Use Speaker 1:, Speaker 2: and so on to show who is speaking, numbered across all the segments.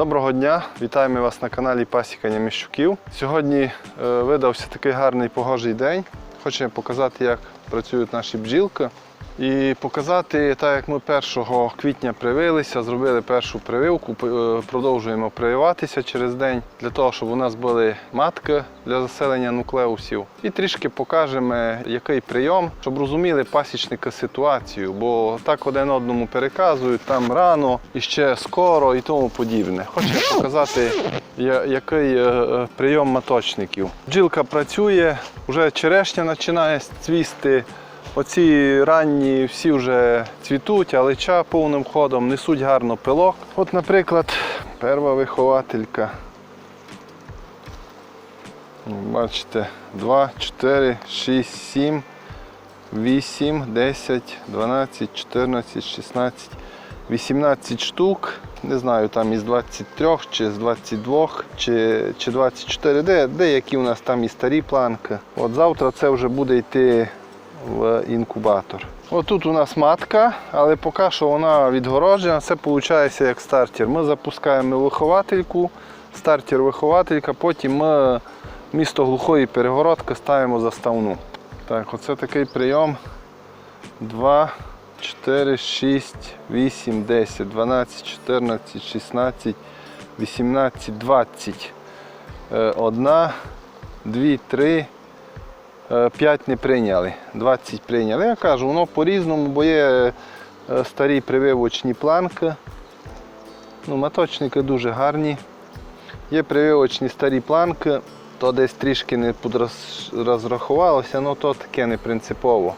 Speaker 1: Доброго дня! Вітаємо вас на каналі Пасікання Міщуків. Сьогодні е, видався такий гарний погожий день. Хочемо показати, як працюють наші бджілки. І показати, так як ми 1 квітня привилися, зробили першу прививку, е, продовжуємо прививатися через день для того, щоб у нас були матки для заселення нуклеусів. І трішки покажемо, який прийом, щоб розуміли пасічники ситуацію, бо так один одному переказують, там рано і ще скоро і тому подібне. Хочу показати, який е, е, прийом маточників. Бджілка працює, вже черешня починає цвісти. Оці ранні всі вже цвітуть, алича повним ходом, несуть гарно пилок. От, наприклад, перша вихователька. Бачите, 2, 4, 6, 7, 8, 10, 12, 14, 16, 18 штук. Не знаю, там із 23 чи з 22 чи, чи 24, де, деякі у нас там і старі планки. От завтра це вже буде йти в інкубатор. Отут у нас матка, але поки що вона відгороджена, це виходить як стартер. Ми запускаємо виховательку, стартер-вихователька, потім ми місто глухої перегородки ставимо заставну. Так, оце такий прийом. 2, 4, 6, 8, 10, 12, 14, 16, 18, 20. Е, Одна, дві, три, е, п'ять не прийняли, 20 прийняли. Я кажу, воно по-різному, бо є е, старі прививочні планки. Ну, маточники дуже гарні. Є прививочні старі планки, то десь трішки не розрахувалося, але то таке не принципово.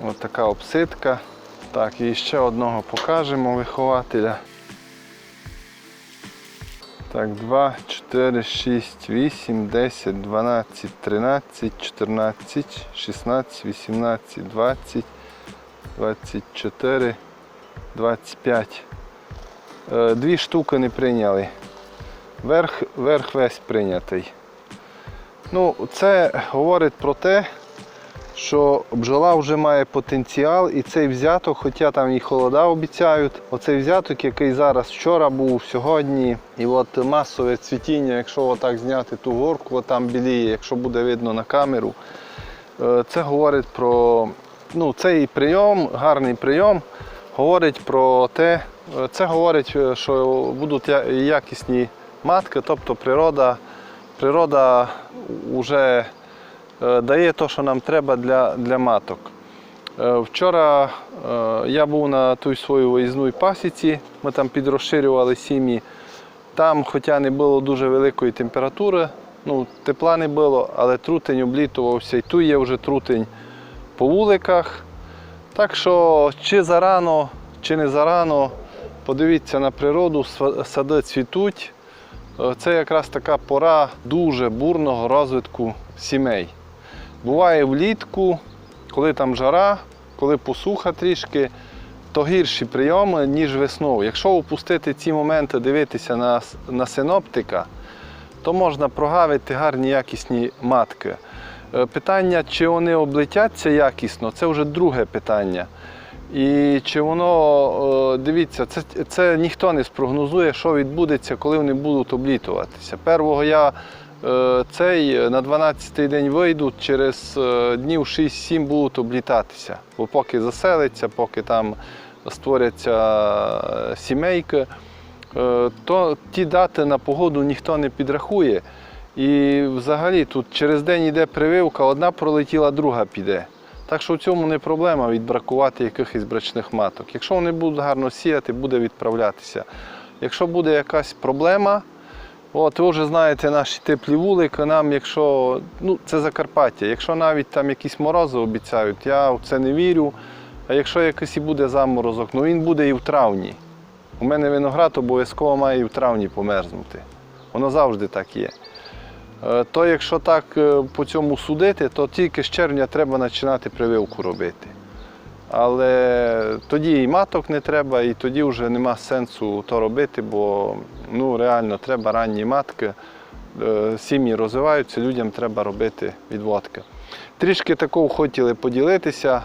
Speaker 1: Ось така обсидка. Так, і ще одного покажемо вихователя. Так, 2, 4, 6, 8, 10, 12, 13, 14, 16, 18, 20, 24, 25. Е, Дві штуки не прийняли. Верх, верх весь прийнятий. Ну, це говорить про те, що бджола вже має потенціал і цей взяток, хоча там і холода обіцяють, оцей взяток, який зараз вчора був, сьогодні, і от масове цвітіння, якщо отак зняти ту горку, там біліє, якщо буде видно на камеру, е, це говорить про ну, цей прийом, гарний прийом, говорить про те, е, це говорить, е, що будуть якісні матки, тобто природа, природа вже дає те, що нам треба для, для маток. Е, Вчора е, я був на той своїй виїзній пасіці, ми там підрозширювали сім'ї. Там, хоча не було дуже великої температури, ну, тепла не було, але трутень облітувався. І тут є вже трутень по вуликах. Так що чи зарано, чи не зарано, подивіться на природу, сади цвітуть. Е, Це якраз така пора дуже бурного розвитку сімей. Буває влітку, коли там жара, коли посуха трішки, то гірші прийоми, ніж весною. Якщо опустити ці моменти, дивитися на, на синоптика, то можна прогавити гарні якісні матки. Е, Питання, чи вони облетяться якісно, це вже друге питання. І чи воно, е, дивіться, це, це ніхто не спрогнозує, що відбудеться, коли вони будуть облітуватися. Первого я цей е, на 12-й день вийдуть, через е, днів 6-7 будуть облітатися. Бо поки заселиться, поки там створяться е, сімейки, е, то ті дати на погоду ніхто не підрахує. І взагалі тут через день йде прививка, одна пролетіла, друга піде. Так що в цьому не проблема відбракувати якихось брачних маток. Якщо вони будуть гарно сіяти, буде відправлятися. Якщо буде якась проблема, от ви вже знаєте наші теплі вулики, нам, якщо ну це Закарпаття, якщо навіть там якісь морози обіцяють, я в це не вірю. А якщо якийсь і буде заморозок, ну він буде і в травні. У мене виноград обов'язково має і в травні померзнути. Воно завжди так є. Е, То якщо так е, по цьому судити, то тільки з червня треба починати прививку робити. Але тоді і маток не треба, і тоді вже нема сенсу то робити, бо ну, реально треба ранні матки. Е, Сім'ї розвиваються, людям треба робити відводки. Трішки такого хотіли поділитися.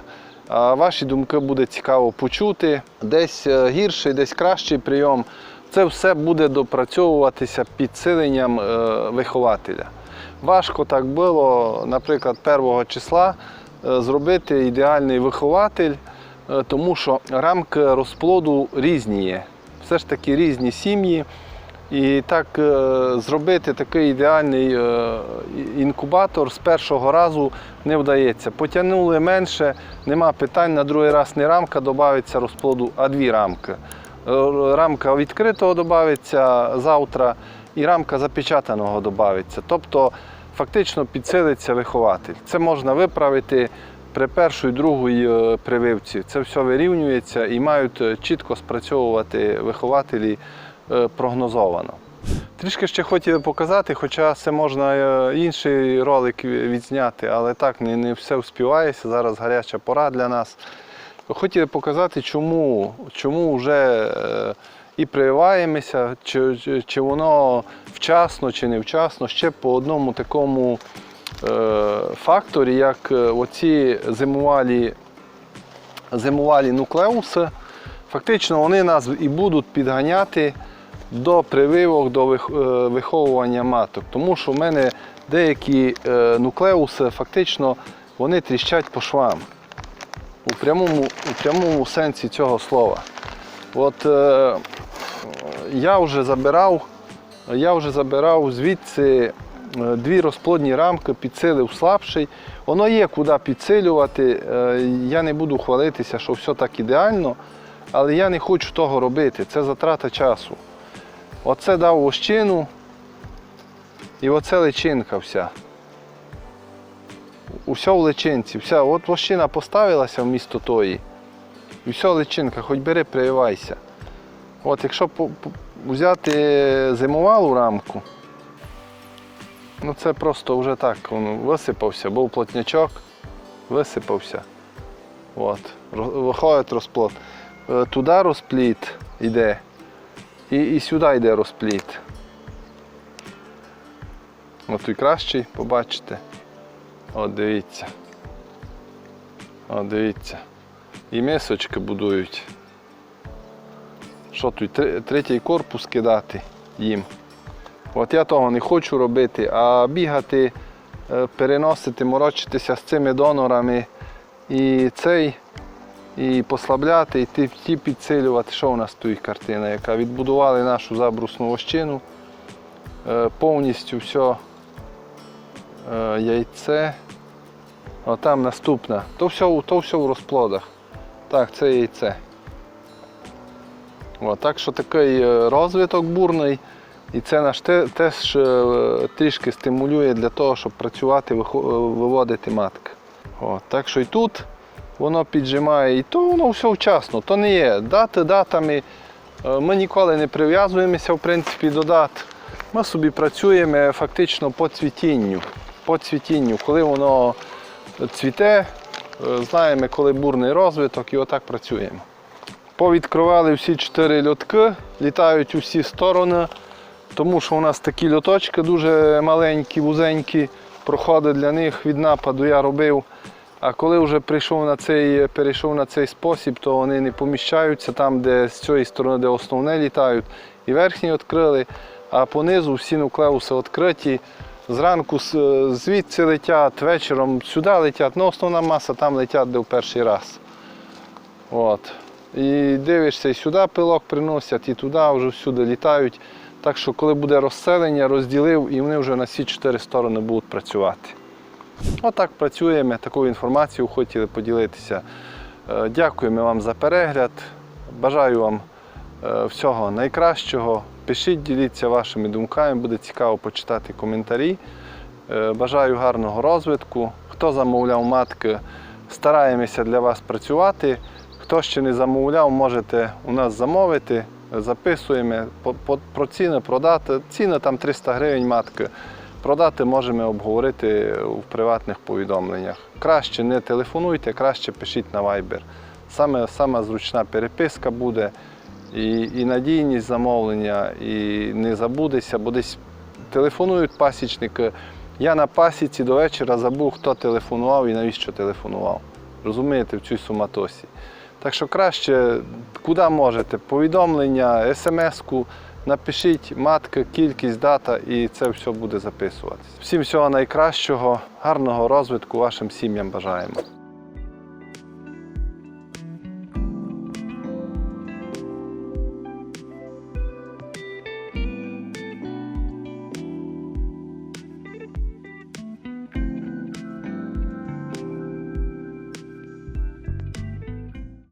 Speaker 1: Ваші думки буде цікаво почути. Десь е, гірший, десь кращий прийом. Це все буде допрацьовуватися підсиленням е, вихователя. Важко так було, наприклад, 1 числа зробити ідеальний вихователь, е, тому що рамки розплоду різні є. Все ж таки різні сім'ї. І так е, зробити такий ідеальний е, інкубатор з першого разу не вдається. Потягнули менше, нема питань. На другий раз не рамка додається розплоду, а дві рамки. Е, Рамка відкритого додається завтра, і рамка запечатаного додається. Тобто фактично підсилиться вихователь. Це можна виправити при першій, другій е, прививці. Це все вирівнюється і мають е, чітко спрацьовувати вихователі е, прогнозовано. Трішки ще хотіли показати, хоча це можна інший ролик відзняти, але так не, не все вспівається. Зараз гаряча пора для нас. Хотіли показати, чому, чому вже і прививаємося, чи, чи, чи воно вчасно чи невчасно, ще по одному такому е, факторі, як е, оці зимувалі, зимувалі нуклеуси. Фактично вони нас і будуть підганяти до прививок, до е, виховування маток. Тому що в мене деякі е, нуклеуси фактично вони тріщать по швам. У прямому, у прямому сенсі цього слова. От е, я вже забирав, я вже забирав звідси е, дві розплодні рамки, підсилив слабший. Воно є куди підсилювати. Е, Я не буду хвалитися, що все так ідеально, але я не хочу того робити. Це затрата часу. Оце дав вощину і оце личинка вся. Усе в личинці. Вся. От вощина поставилася вмісто тої. І все личинка, хоч бери, прививайся. От якщо взяти зимувалу рамку, ну це просто вже так, воно висипався, був плотнячок, висипався. От. Виходить розплод. Е, Туди розпліт йде. І, і сюди йде розпліт. От той кращий, побачите. От дивіться. От дивіться. І мисочки будують. Що тут, третій корпус кидати їм. От я того не хочу робити, а бігати, е, переносити, морочитися з цими донорами і цей, і послабляти, і ті, підсилювати. Що у нас тут картина, яка відбудували нашу забрусну вощину. Е, Повністю все е, яйце. О, там наступна. То все, то все в розплодах. Так, це яйце. О, так що такий е, розвиток бурний. І це наш теж е, трішки стимулює для того, щоб працювати, е, виводити матки. О, так що і тут воно піджимає, і то воно все вчасно. То не є дати датами. Ми ніколи не прив'язуємося в принципі, до дат. Ми собі працюємо фактично по цвітінню. По цвітінню, коли воно цвіте, знаємо, коли бурний розвиток, і отак працюємо. Повідкривали всі чотири льотки, літають у всі сторони, тому що у нас такі льоточки дуже маленькі, вузенькі, проходи для них від нападу я робив. А коли вже прийшов на цей, перейшов на цей спосіб, то вони не поміщаються там, де з цієї сторони, де основне літають, і верхні відкрили, а понизу всі нуклеуси відкриті. Зранку звідси летять, вечором сюди летять, ну основна маса там летять де в перший раз. От. І дивишся, і сюди пилок приносять, і туди вже всюди літають. Так що, коли буде розселення, розділив, і вони вже на всі чотири сторони будуть працювати. Отак працюємо, таку інформацію хотіли поділитися. Е, Дякуємо вам за перегляд. Бажаю вам е, всього найкращого. Пишіть, діліться вашими думками, буде цікаво почитати коментарі. Е, Бажаю гарного розвитку. Хто замовляв матки, стараємося для вас працювати. Хто ще не замовляв, можете у нас замовити, записуємо про ціни, продати. Ціна там 300 гривень матки. Продати можемо обговорити в приватних повідомленнях. Краще не телефонуйте, краще пишіть на Viber. Саме, саме зручна переписка буде і, і надійність замовлення, і не забудеться, бо десь телефонують пасічники. Я на пасіці до вечора забув, хто телефонував і навіщо телефонував. Розумієте, в цій суматосі. Так що краще, куди можете, повідомлення, смс-ку, напишіть матка, кількість, дата і це все буде записуватись. Всім всього найкращого, гарного розвитку вашим сім'ям бажаємо.